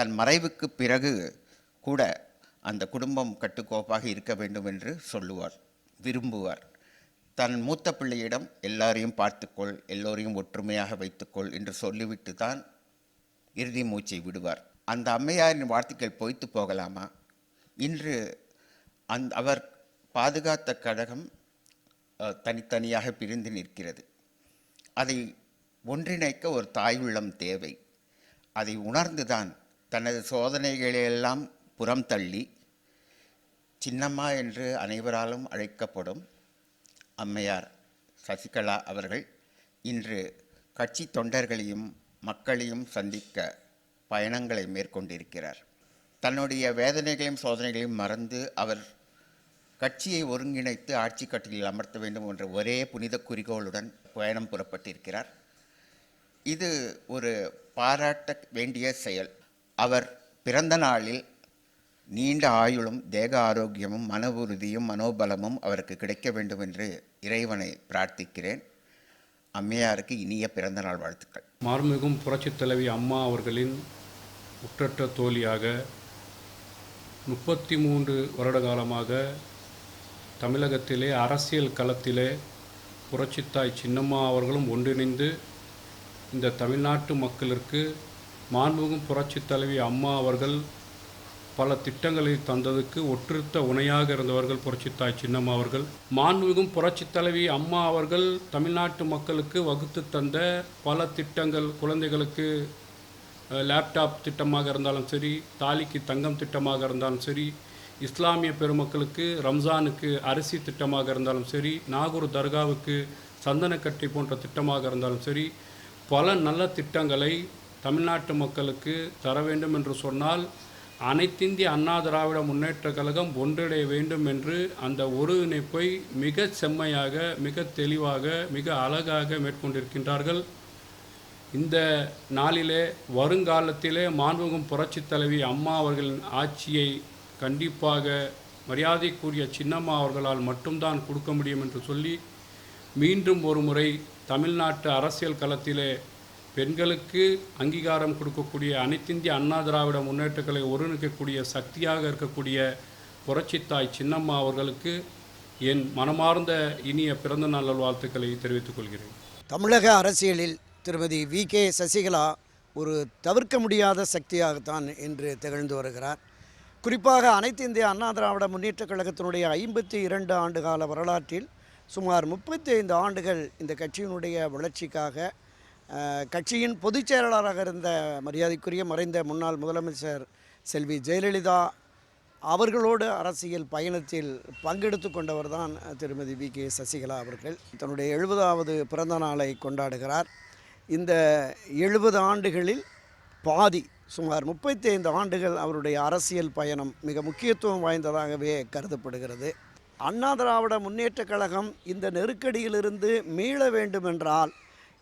தன் மறைவுக்கு பிறகு கூட அந்த குடும்பம் கட்டுக்கோப்பாக இருக்க வேண்டும் என்று சொல்லுவார் விரும்புவார். தன் மூத்த பிள்ளையிடம் எல்லாரையும் பார்த்துக்கொள் எல்லோரையும் ஒற்றுமையாக வைத்துக்கொள் என்று சொல்லிவிட்டு தான் இறுதி மூச்சை விடுவார். அந்த அம்மையாரின் வார்த்தைகள் பொய்த்து போகலாமா? இன்று அந் அவர் பாதுகாத்த கழகம் தனித்தனியாக பிரிந்து நிற்கிறது. அதை ஒன்றிணைக்க ஒரு தாய் உள்ளம் தேவை. அதை உணர்ந்துதான் தனது சோதனைகளையெல்லாம் புறம் தள்ளி சின்னம்மா என்று அனைவராலும் அழைக்கப்படும் அம்மையார் சசிகலா அவர்கள் இன்று கட்சி தொண்டர்களையும் மக்களையும் சந்திக்க பயணங்களை மேற்கொண்டிருக்கிறார். தன்னுடைய வேதனைகளையும் சோதனைகளையும் மறந்து அவர் கட்சியை ஒருங்கிணைத்து ஆட்சி கட்டிலில் அமர்த்த வேண்டும் என்ற ஒரே புனித குறிக்கோளுடன் பயணம் புறப்பட்டிருக்கிறார். இது ஒரு பாராட்ட வேண்டிய செயல். அவர் பிறந்த நாளில் நீண்ட ஆயுளும் தேக ஆரோக்கியமும் மன உறுதியும் மனோபலமும் அவருக்கு கிடைக்க வேண்டும் என்று இறைவனை பிரார்த்திக்கிறேன். அம்மையாருக்கு இனிய பிறந்தநாள் வாழ்த்துக்கள். மார்மிகும் புரட்சித் தலைவி அம்மா அவர்களின் உற்றற்ற தோழியாக முப்பத்தி மூன்று வருட காலமாக தமிழகத்திலே அரசியல் களத்திலே புரட்சித்தாய் சின்னம்மா அவர்களும் ஒன்றிணைந்து இந்த தமிழ்நாட்டு மக்களிற்கு மாண்புமிகும் புரட்சித் தலைவி அம்மா அவர்கள் பல திட்டங்களை தந்ததுக்கு ஒற்றுத்த உணையாக இருந்தவர்கள் புரட்சித்தாய் சின்னம்மா அவர்கள். மாண்புமிகும் புரட்சித் தலைவி அம்மா அவர்கள் தமிழ்நாட்டு மக்களுக்கு வகுத்து தந்த பல திட்டங்கள் குழந்தைகளுக்கு லேப்டாப் திட்டமாக இருந்தாலும் சரி தாலிக்கு தங்கம் திட்டமாக இருந்தாலும் சரி இஸ்லாமிய பெருமக்களுக்கு ரம்ஜானுக்கு அரிசி திட்டமாக இருந்தாலும் சரி நாகூர் தர்காவுக்கு சந்தனக்கட்டி போன்ற திட்டமாக இருந்தாலும் சரி பல நல்ல திட்டங்களை தமிழ்நாட்டு மக்களுக்கு தர வேண்டும் என்று சொன்னால் அனைத்திந்திய அண்ணா திராவிட முன்னேற்ற கழகம் ஒன்றிடைய வேண்டும் என்று அந்த ஒருங்கிணைப்பை மிக செம்மையாக மிக தெளிவாக மிக அழகாக மேற்கொண்டிருக்கின்றார்கள். இந்த நாளிலே வருங்காலத்திலே மாண்புகும் புரட்சித் தலைவி அம்மா அவர்களின் ஆட்சியை கண்டிப்பாக மரியாதைக்குரிய சின்னம்மா அவர்களால் மட்டும்தான் கொடுக்க முடியும் என்று சொல்லி மீண்டும் ஒரு முறை தமிழ்நாட்டு அரசியல் களத்திலே பெண்களுக்கு அங்கீகாரம் கொடுக்கக்கூடிய அனைத்திந்திய அண்ணா திராவிட முன்னேற்றங்களை ஒருங்கிணைக்கக்கூடிய சக்தியாக இருக்கக்கூடிய புரட்சித்தாய் சின்னம்மா அவர்களுக்கு என் மனமார்ந்த இனிய பிறந்தநாள் நல்வாழ்த்துக்களை தெரிவித்துக் கொள்கிறேன். தமிழக அரசியலில் திருமதி வி. கே. சசிகலா ஒரு தவிர்க்க முடியாத சக்தியாகத்தான் இன்று திகழ்ந்து வருகிறார். குறிப்பாக அனைத்து இந்திய அண்ணா திராவிட முன்னேற்றக் கழகத்தினுடைய ஐம்பத்தி இரண்டு ஆண்டு கால வரலாற்றில் சுமார் முப்பத்தி ஐந்து ஆண்டுகள் இந்த கட்சியினுடைய வளர்ச்சிக்காக கட்சியின் பொதுச் செயலாளராக இருந்த மரியாதைக்குரிய மறைந்த முன்னாள் முதலமைச்சர் செல்வி ஜெயலலிதா அவர்களோடு அரசியல் பயணத்தில் பங்கெடுத்து கொண்டவர் தான் திருமதி வி. கே. சசிகலா அவர்கள். தன்னுடைய எழுபதாவது பிறந்த நாளை கொண்டாடுகிறார். இந்த எழுபது ஆண்டுகளில் பாதி சுமார் முப்பத்தைந்து ஆண்டுகள் அவருடைய அரசியல் பயணம் மிக முக்கியத்துவம் வாய்ந்ததாகவே கருதப்படுகிறது. அண்ணா திராவிட முன்னேற்றக் கழகம் இந்த நெருக்கடியிலிருந்து மீள வேண்டுமென்றால்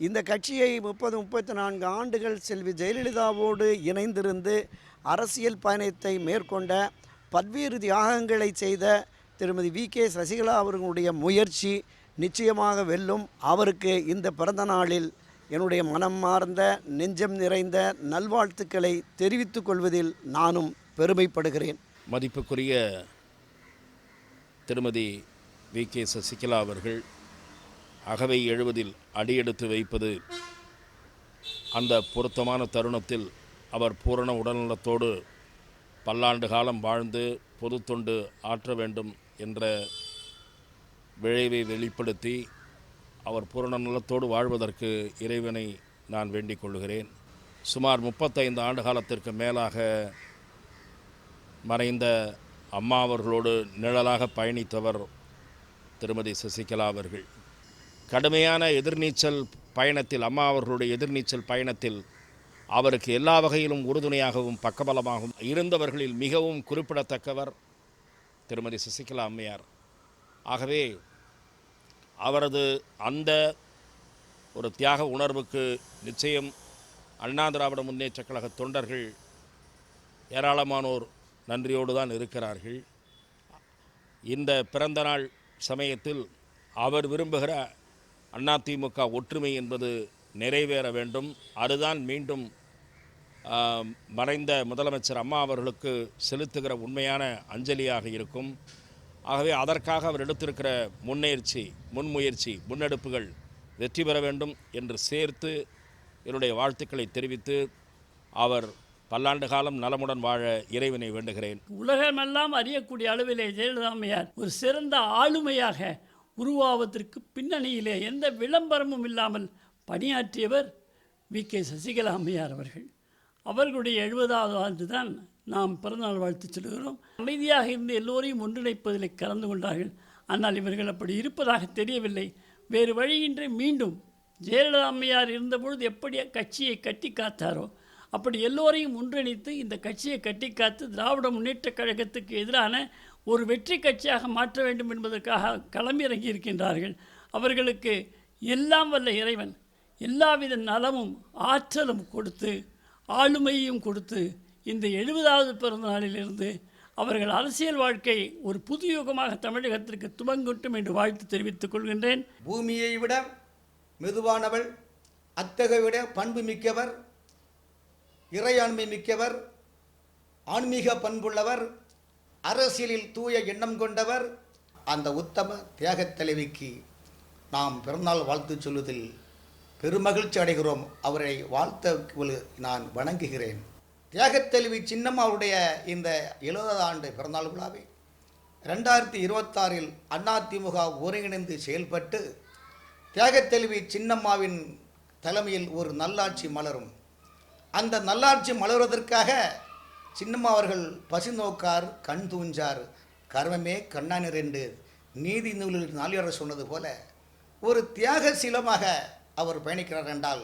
இந்த கட்சியை முப்பது முப்பத்தி நான்கு ஆண்டுகள் செல்வி ஜெயலலிதாவோடு இணைந்திருந்து அரசியல் பயணத்தை மேற்கொண்ட பல்வேறு தியாகங்களை செய்த திருமதி வி. கே. சசிகலா அவர்களுடைய முயற்சி நிச்சயமாக வெல்லும். அவருக்கு இந்த பிறந்த நாளில் என்னுடைய மனம் மார்ந்த நெஞ்சம் நிறைந்த நல்வாழ்த்துக்களை தெரிவித்துக் கொள்வதில் நானும் பெருமைப்படுகிறேன். மதிப்புக்குரிய திருமதி வி. கே. சசிகலா அவர்கள் அகவை எழுவதில் அடியெடுத்து வைப்பது. அந்த பொருத்தமான தருணத்தில் அவர் பூரண உடல்நலத்தோடு பல்லாண்டு காலம் வாழ்ந்து பொது தொண்டு ஆற்ற வேண்டும் என்ற விளைவை வெளிப்படுத்தி அவர் பூரண நலத்தோடு வாழ்வதற்கு இறைவனை நான் வேண்டிக் கொள்கிறேன் சுமார் முப்பத்தைந்து ஆண்டு காலத்திற்கு மேலாக மறைந்த அம்மா அவர்களோடு நிழலாக பயணித்தவர் திருமதி சசிகலா அவர்கள். கடுமையான எதிர்நீச்சல் பயணத்தில் அம்மா அவர்களுடைய எதிர்நீச்சல் பயணத்தில் அவருக்கு எல்லா வகையிலும் உறுதுணையாகவும் பக்கபலமாகவும் இருந்தவர்களில் மிகவும் குறிப்பிடத்தக்கவர் திருமதி சசிகலா அம்மையார். ஆகவே அவரது அந்த ஒரு தியாக உணர்வுக்கு நிச்சயம் அண்ணா திராவிட முன்னேற்றக் கழக தொண்டர்கள் ஏராளமானோர் நன்றியோடு தான் இருக்கிறார்கள். இந்த பிறந்தநாள் சமயத்தில் அவர் விரும்புகிற அதிமுக ஒற்றுமை என்பது நிறைவேற வேண்டும். அதுதான் மீண்டும் மறைந்த முதலமைச்சர் அம்மா அவர்களுக்கு செலுத்துகிற உண்மையான அஞ்சலியாக இருக்கும். ஆகவே அதற்காக அவர் எடுத்திருக்கிற முன்னெயற்சி முன்முயற்சி முன்னெடுப்புகள் வெற்றி பெற வேண்டும் என்று சேர்த்து என்னுடைய வாழ்த்துக்களை தெரிவித்து அவர் பல்லாண்டு காலம் நலமுடன் வாழ இறைவனை வேண்டுகிறேன். உலகமெல்லாம் அறியக்கூடிய அளவிலே ஜெயலலிதா ஒரு சிறந்த ஆளுமையாக உருவாவதற்கு பின்னணியிலே எந்த விளம்பரமும் இல்லாமல் பணியாற்றியவர் வி. கே. சசிகலா அம்மையார் அவர்கள். அவர்களுடைய எழுபதாவது ஆண்டு தான் நாம் பிறந்தநாள் வாழ்த்து சொல்கிறோம் அமைதியாக இருந்து எல்லோரையும் ஒன்றிணைப்பதில் கலந்து கொண்டார்கள். ஆனால் இவர்கள் அப்படி இருப்பதாக தெரியவில்லை. வேறு வழியின்றி மீண்டும் ஜெயலலிதா அம்மையார் இருந்தபொழுது எப்படி கட்சியை கட்டி காத்தாரோ அப்படி எல்லோரையும் ஒன்றிணைத்து இந்த கட்சியை கட்டி காத்து திராவிட முன்னேற்றக் கழகத்துக்கு எதிரான ஒரு வெற்றி கட்சியாக மாற்ற வேண்டும் என்பதற்காக களமிறங்கி இருக்கின்றார்கள். அவர்களுக்கு எல்லாம் வல்ல இறைவன் எல்லாவித நலமும் ஆற்றலும் கொடுத்து ஆளுமையும் கொடுத்து இந்த எழுபதாவது பிறந்த நாளிலிருந்து அவர்கள் அரசியல் வாழ்க்கை ஒரு புது யுகமாக தமிழகத்திற்கு துவங்கட்டும் என்று வாழ்த்து தெரிவித்துக் கொள்கின்றேன். பூமியை விட மெதுவானவள் அத்தகை விட பண்பு மிக்கவர் இறையாண்மை மிக்கவர் ஆன்மீக பண்புள்ளவர் அரசியலில் தூய எண்ணம் கொண்டவர் அந்த உத்தம தியாகத் தலைவிக்கு நாம் பிறந்தநாள் வாழ்த்து சொல்லுவதில் பெருமகிழ்ச்சி அடைகிறோம். அவரை வாழ்த்த நான் வணங்குகிறேன். தியாகத் தலைவி சின்னம் அவருடைய இந்த எழுபதாவது ஆண்டு பிறந்தநாள் விழாவை ரெண்டாயிரத்தி இருபத்தாறில் அதிமுக ஒருங்கிணைந்து செயல்பட்டு தியாகத்தெல்வி சின்னம்மாவின் தலைமையில் ஒரு நல்லாட்சி மலரும். அந்த நல்லாட்சி மலர்வதற்காக சின்னம்மா அவர்கள் பசி நோக்கார் கண் தூஞ்சார். கர்மமே கண்ணானிர் என்று நீதி நூலில் நாளியாளர் சொன்னது போல ஒரு தியாக சீலமாக அவர் பயணிக்கிறார் என்றால்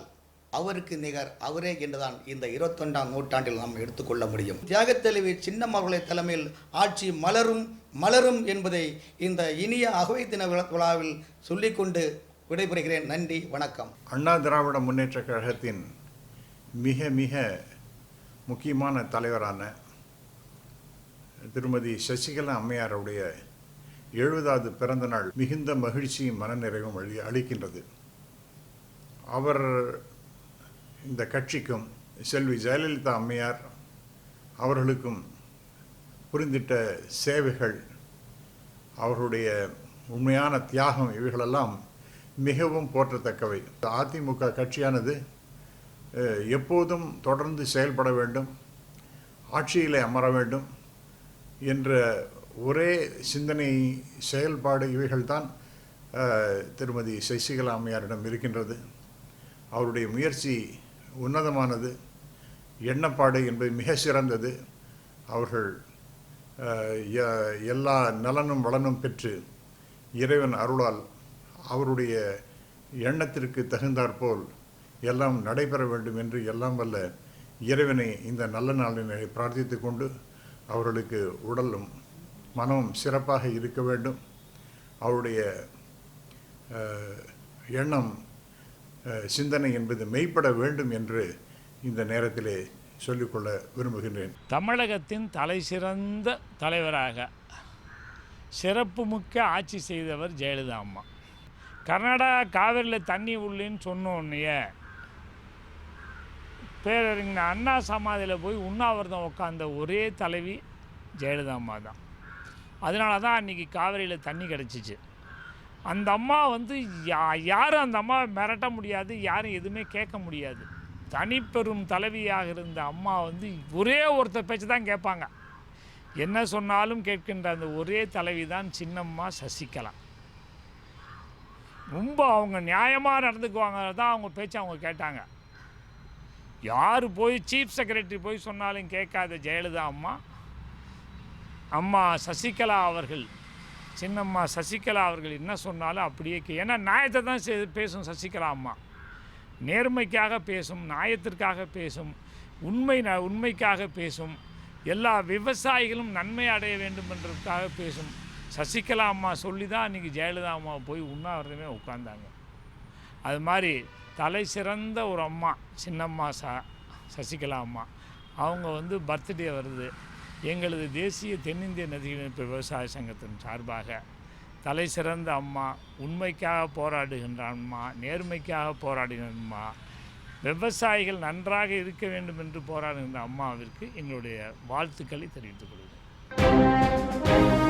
அவருக்கு நிகர் அவரே என்றுதான் இந்த இருபத்தொண்டாம் நூற்றாண்டில் நாம் எடுத்துக்கொள்ள முடியும். தியாகத்தெளிவி சின்னம் அவர்களை தலைமையில் ஆட்சி மலரும் மலரும் என்பதை இந்த இனிய அகவை தின விழாவில் சொல்லிக்கொண்டு விடைபெறுகிறேன். நன்றி வணக்கம். அண்ணா திராவிட முன்னேற்ற கழகத்தின் மிக மிக முக்கியமான தலைவரான திருமதி சசிகலா அம்மையாருடைய எழுபதாவது பிறந்த நாள் மிகுந்த மகிழ்ச்சியும் மனநிறைவும் அளி அளிக்கின்றது. அவர் இந்த கட்சிக்கும் செல்வி ஜெயலலிதா அம்மையார் அவர்களுக்கும் புரிந்திட்ட சேவைகள் அவர்களுடைய உண்மையான தியாகம் இவைகளெல்லாம் மிகவும் போற்றத்தக்கவை. அதிமுக கட்சியானது எப்போதும் தொடர்ந்து செயல்பட வேண்டும் ஆட்சியிலே அமர வேண்டும் என்ற ஒரே சிந்தனை செயல்பாடு இவைகள்தான் திருமதி சசிகலா அம்மையாரிடம் இருக்கின்றது. அவருடைய முயற்சி உன்னதமானது எண்ணப்பாடு என்பது மிக சிறந்தது. அவர்கள் எல்லா நலனும் வளனும் பெற்று இறைவன் அருளால் அவருடைய எண்ணத்திற்கு தகுந்தாற்போல் எல்லாம் நடைபெற வேண்டும் என்று எல்லாம் வல்ல இறைவனை இந்த நல்ல நாளினை பிரார்த்தித்து கொண்டு அவர்களுக்கு உடலும் மனமும் சிறப்பாக இருக்க வேண்டும். அவருடைய எண்ணம் சிந்தனை என்பது மெய்ப்பட வேண்டும் என்று இந்த நேரத்திலே சொல்லிக்கொள்ள விரும்புகின்றேன். தமிழகத்தின் தலை சிறந்த தலைவராக சிறப்புமிக்க ஆட்சி செய்தவர் ஜெயலலிதா அம்மா. கர்நாடகா காவிரியில் தண்ணி உள்ளின்னு சொன்னோன்னையே பேரறிஞர் அண்ணா சமாதியில் போய் உண்ணாவிரதம் உட்காந்த ஒரே தலைவி ஜெயலலிதா அம்மா தான். அதனால தான் அன்றைக்கி காவிரியில் தண்ணி கிடச்சிச்சு. அந்த அம்மா வந்து யா யாரும் அந்த அம்மாவை மிரட்ட முடியாது யாரும் எதுவுமே கேட்க முடியாது. தனிப்பெரும் தலைவியாக இருந்த அம்மா வந்து ஒரே ஒருத்தர் பேச்சு தான் கேட்பாங்க. என்ன சொன்னாலும் கேட்கின்ற அந்த ஒரே தலைவி தான் சின்னம்மா சசிகலா. ரொம்ப அவங்க நியாயமாக நடந்துக்குவாங்க தான் அவங்க பேச்சு அவங்க கேட்டாங்க. யார் போய் சீஃப் செக்ரட்டரி போய் சொன்னாலும் கேட்காத ஜெயலலிதா அம்மா. அம்மா சசிகலா அவர்கள் சின்னம்மா சசிகலா அவர்கள் என்ன சொன்னாலும் அப்படியே கே ஏன்னா நியாயத்தை தான் செ- பேசும் சசிகலா அம்மா. நேர்மைக்காக பேசும் நியாயத்திற்காக பேசும் உண்மை ந- உண்மைக்காக பேசும் எல்லா விவசாயிகளும் நன்மை அடைய வேண்டும் என்றதுக்காக பேசும் சசிகலா அம்மா சொல்லி தான் அன்றைக்கி ஜெயலலிதா அம்மா போய் உண்ணாவிரதமே உட்கார்ந்தாங்க. அது மாதிரி தலை சிறந்த ஒரு அம்மா சின்னம்மா ச சசிகலா அம்மா. அவங்க வந்து பர்த்டே வருது. எங்களது தேசிய தென்னிந்திய நதிகளிப்பு விவசாய சங்கத்தின் சார்பாக தலை சிறந்த அம்மா உண்மைக்காக போராடுகின்ற அம்மா நேர்மைக்காக போராடுகிற அம்மா விவசாயிகள் நன்றாக இருக்க வேண்டும் என்று போராடுகின்ற அம்மாவிற்கு எங்களுடைய வாழ்த்துக்களை தெரிவித்துக் கொள்கிறேன்.